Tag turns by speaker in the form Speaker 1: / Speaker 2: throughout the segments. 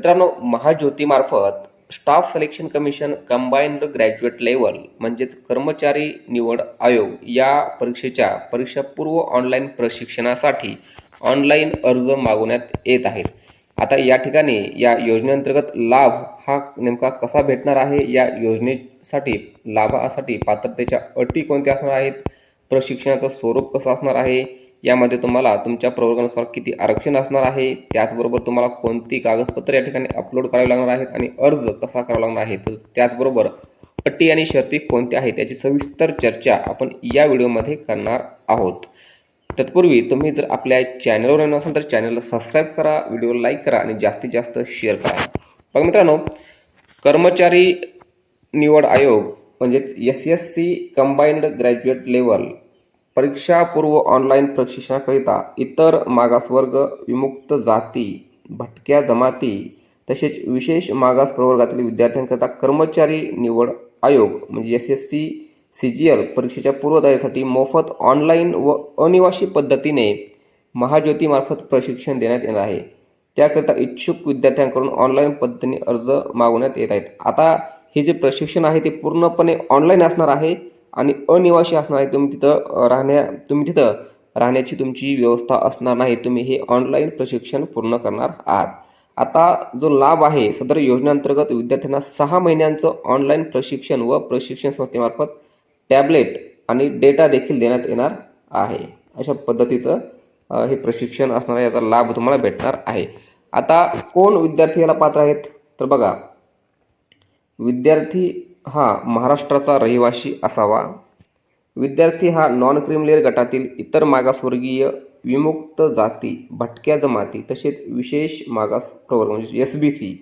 Speaker 1: मित्रांनो महाज्योतीमार्फत staff selection commission combined graduate level म्हणजेच कर्मचारी निवड आयोग या परीक्षेच्या परीक्षापूर्व ऑनलाईन प्रशिक्षणासाठी ऑनलाईन अर्ज मागवण्यात येत आहेत. आता या ठिकाणी या योजनेअंतर्गत लाभ हा नेमका कसा भेटणार आहे? या योजनेसाठी लाभासाठी पात्रतेच्या अटी कोणत्या असणार आहेत? प्रशिक्षणाचं स्वरूप कसं असणार आहे? यामध्ये तुम्हाला तुमच्या प्रवर्गानुसार किती आरक्षण असणार आहे त्याचबरोबर तुम्हाला कोणती कागदपत्रे या ठिकाणी अपलोड करावी लागणार आहेत आणि अर्ज कसा करावा लागणार आहे तर त्याचबरोबर अटी आणि शर्ती कोणत्या आहेत याची सविस्तर चर्चा आपण या व्हिडिओमध्ये करणार आहोत. तत्पूर्वी तुम्ही जर आपल्या चॅनलवर येणार असाल तर चॅनलला सबस्क्राईब करा व्हिडिओ लाईक करा आणि जास्तीत जास्त शेअर करा. बघा मित्रांनो कर्मचारी निवड आयोग म्हणजेच S S C combined graduate level परीक्षापूर्व online प्रशिक्षणाकरिता इतर मागासवर्ग विमुक्त जाती भटक्या जमाती तसेच विशेष मागास प्रवर्गातील विद्यार्थ्यांकरिता कर्मचारी निवड आयोग म्हणजे S S C C G L परीक्षेच्या पूर्वतयारीसाठी मोफत ऑनलाईन व अनिवासी पद्धतीने महाज्योतीमार्फत प्रशिक्षण देण्यात येणार आहे. त्याकरिता इच्छुक विद्यार्थ्यांकडून ऑनलाईन पद्धतीने अर्ज मागवण्यात येत आहेत. आता हे जे प्रशिक्षण आहे ते पूर्णपणे ऑनलाईन असणार आहे. आणि अनिवासी असणार आहे तुम्ही तिथं राहण्या तुम्ही तिथं राहण्याची तुमची व्यवस्था असणार नाही तुम्ही हे ऑनलाईन प्रशिक्षण पूर्ण करणार आहात. आता जो लाभ आहे सदर योजनेअंतर्गत विद्यार्थ्यांना सहा महिन्यांचं ऑनलाईन प्रशिक्षण व प्रशिक्षण संस्थेमार्फत टॅबलेट आणि डेटा देखील देण्यात येणार आहे. अशा पद्धतीचं हे प्रशिक्षण असणार आहे याचा लाभ तुम्हाला भेटणार आहे. आता कोण विद्यार्थी याला पात्र आहेत? तर बघा विद्यार्थी हा महाराष्ट्राचा रहिवासी असावा. विद्यार्थी हा नॉन क्रिमिलेअर गटातील इतर मागासवर्गीय विमुक्त जाती भटक्या जमाती तसेच विशेष मागास प्रवर्ग म्हणजे S B C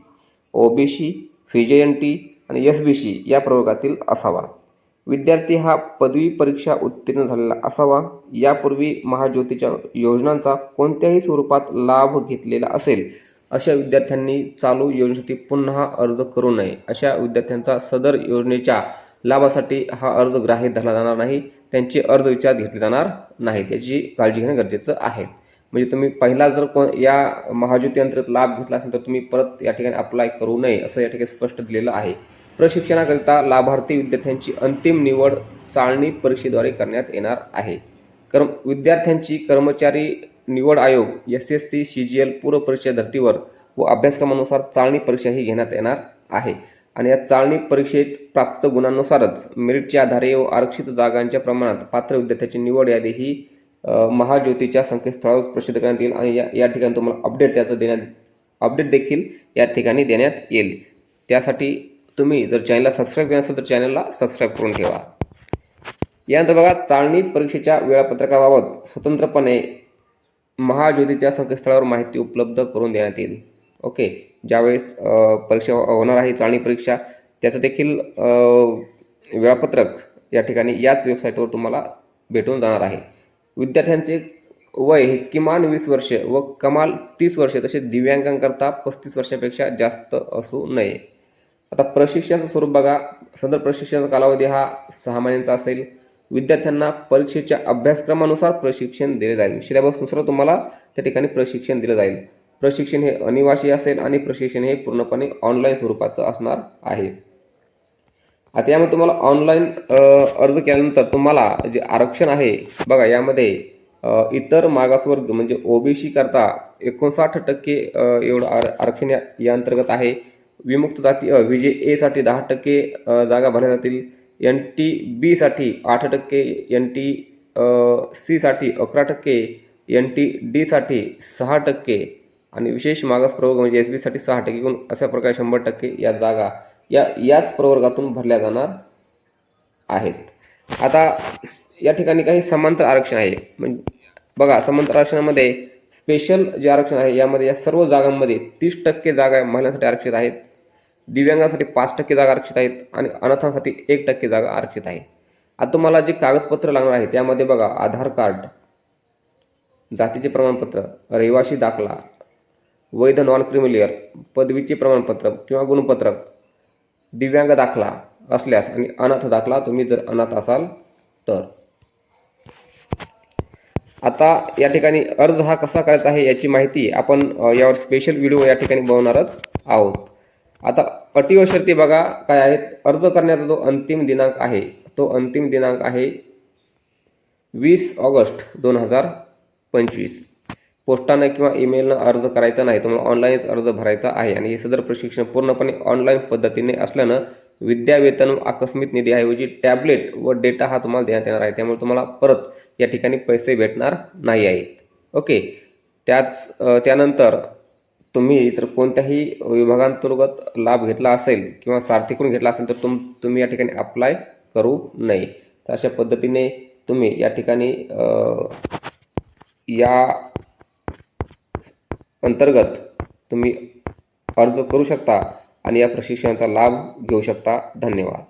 Speaker 1: O B C फिजे आणि एस बी सी या प्रवर्गातील असावा. विद्यार्थी हा पदवी परीक्षा उत्तीर्ण झालेला असावा. यापूर्वी महाज्योतीच्या योजनांचा कोणत्याही स्वरूपात लाभ घेतलेला असेल अशा विद्यार्थ्यांनी चालू योजनेसाठी पुन्हा अर्ज करू नये. अशा विद्यार्थ्यांचा सदर योजनेच्या लाभासाठी हा अर्ज ग्राह्य धरला जाणार नाही. त्यांचे अर्ज विचारात घेतले जाणार नाही. त्याची काळजी घेणं गरजेचं आहे. म्हणजे तुम्ही पहिला जर को या महाज्योती अंतर्गत लाभ घेतला असेल तर तुम्ही परत या ठिकाणी अप्लाय करू नये असं या ठिकाणी स्पष्ट दिलेलं आहे. प्रशिक्षणाकरिता लाभार्थी विद्यार्थ्यांची अंतिम निवड चाळणी परीक्षेद्वारे करण्यात येणार आहे. कर्म विद्यार्थ्यांची कर्मचारी निवड आयोग S S C C G L पूर्व परीक्षा धर्तीवर व अभ्यासक्रमानुसार चाळणी परीक्षा ही घेण्यात येणार आहे. आणि या चाळणी परीक्षेत प्राप्त गुणांनुसारच मेरिटच्या आधारे व आरक्षित जागांच्या प्रमाणात पात्र विद्यार्थ्याची निवड यादी ही महाज्योतीच्या संकेतस्थळावर प्रसिद्ध करण्यात येईल आणि या या ठिकाणी तुम्हाला अपडेट त्याचं देण्यात अपडेट देखील या ठिकाणी देण्यात येईल. त्यासाठी तुम्ही जर चॅनलला सबस्क्राईब केलं असेल तर चॅनलला सबस्क्राईब करून ठेवा. यानंतर बघा चाळणी परीक्षेच्या वेळापत्रकाबाबत स्वतंत्रपणे महाज्योतीच्या संकेतस्थळावर माहिती उपलब्ध करून देण्यात येईल. ओके. ज्यावेळेस परीक्षा होणार आहे चाळणी परीक्षा त्याचं देखील वेळापत्रक या ठिकाणी याच वेबसाईटवर तुम्हाला भेटून जाणार आहे. विद्यार्थ्यांचे वय हे किमान वीस वर्ष व कमाल तीस वर्षे तसेच दिव्यांगांकरता पस्तीस वर्षापेक्षा जास्त असू नये. आता प्रशिक्षणाचं स्वरूप बघा. सदर प्रशिक्षणाचा कालावधी हा सहा महिन्यांचा असेल. विद्यार्थ्यांना परीक्षेच्या अभ्यासक्रमानुसार प्रशिक्षण दिले जाईल. सिलेबसनुसार तुम्हाला त्या ठिकाणी प्रशिक्षण दिलं जाईल. प्रशिक्षण हे अनिवासी असेल आणि प्रशिक्षण हे पूर्णपणे ऑनलाईन स्वरूपाचं असणार आहे. आता यामध्ये तुम्हाला ऑनलाईन अर्ज केल्यानंतर तुम्हाला जे आरक्षण आहे बघा यामध्ये इतर मागासवर्ग म्हणजे ओबीसी करता एकोणसाठ टक्के एवढं आर आरक्षण या अंतर्गत आहे. विमुक्त जाती अ विजे एसाठी दहा टक्के जागा भरल्या जातील एन टी बीसाठी आठ टक्के एन टी सीसाठी अकरा टक्के एन टी डीसाठी सहा टक्के आणि विशेष मागास प्रवर्ग म्हणजे एस बीसाठी सहा टक्के एकूण अशा प्रकारे शंभर टक्के या जागा या याच प्रवर्गातून भरल्या जाणार आहेत. आता या ठिकाणी काही समांतर आरक्षण आहे. म्हणजे बघा समांतर आरक्षणामध्ये स्पेशल जे आरक्षण आहे यामध्ये या सर्व जागांमध्ये तीस टक्के जागा महिलांसाठी आरक्षित आहेत दिव्यांगासाठी पाच टक्के जागा आरक्षित आहेत आणि अनाथांसाठी एक टक्के जागा आरक्षित आहे. आता तुम्हाला जे कागदपत्र लागणार आहे त्यामध्ये बघा आधार कार्ड जातीचे प्रमाणपत्र रहिवासी दाखला वैध नॉन क्रिमिलियर पदवीचे प्रमाणपत्र किंवा गुणपत्रक दिव्यांग दाखला असल्यास आणि अनाथ दाखला तुम्ही जर अनाथ असाल तर. आता या ठिकाणी अर्ज हा कसा करायचा आहे याची माहिती आपण यावर स्पेशल व्हिडिओ या ठिकाणी बनवणारच आहोत. आता अटी व शर्ती बघा काय आहेत. अर्ज करण्याचा जो अंतिम दिनांक आहे तो अंतिम दिनांक आहे वीस ऑगस्ट दोन हजार पंचवीस. पोस्टानं किंवा ईमेलनं अर्ज करायचा नाही तुम्हाला ऑनलाईनच अर्ज भरायचा आहे. आणि हे सदर प्रशिक्षण पूर्णपणे ऑनलाईन पद्धतीने असल्यानं विद्यावेतन आकस्मिक निधीऐवजी टॅबलेट व डेटा हा तुम्हाला देण्यात येणार आहे. त्यामुळे तुम्हाला परत या ठिकाणी पैसे भेटणार नाही आहेत. ओके? त्याच त्यानंतर तुम्ही जर कोणत्याही विभागांतर्गत लाभ घेतला असेल किंवा सारथीकडून घेतला असेल तर तुम तुम्ही या ठिकाणी अप्लाय करू नये. तर अशा पद्धतीने तुम्ही या ठिकाणी या अंतर्गत तुम्ही अर्ज करू शकता. आणि या प्रशिक्षणाचा लाभ घेऊ शकता. धन्यवाद.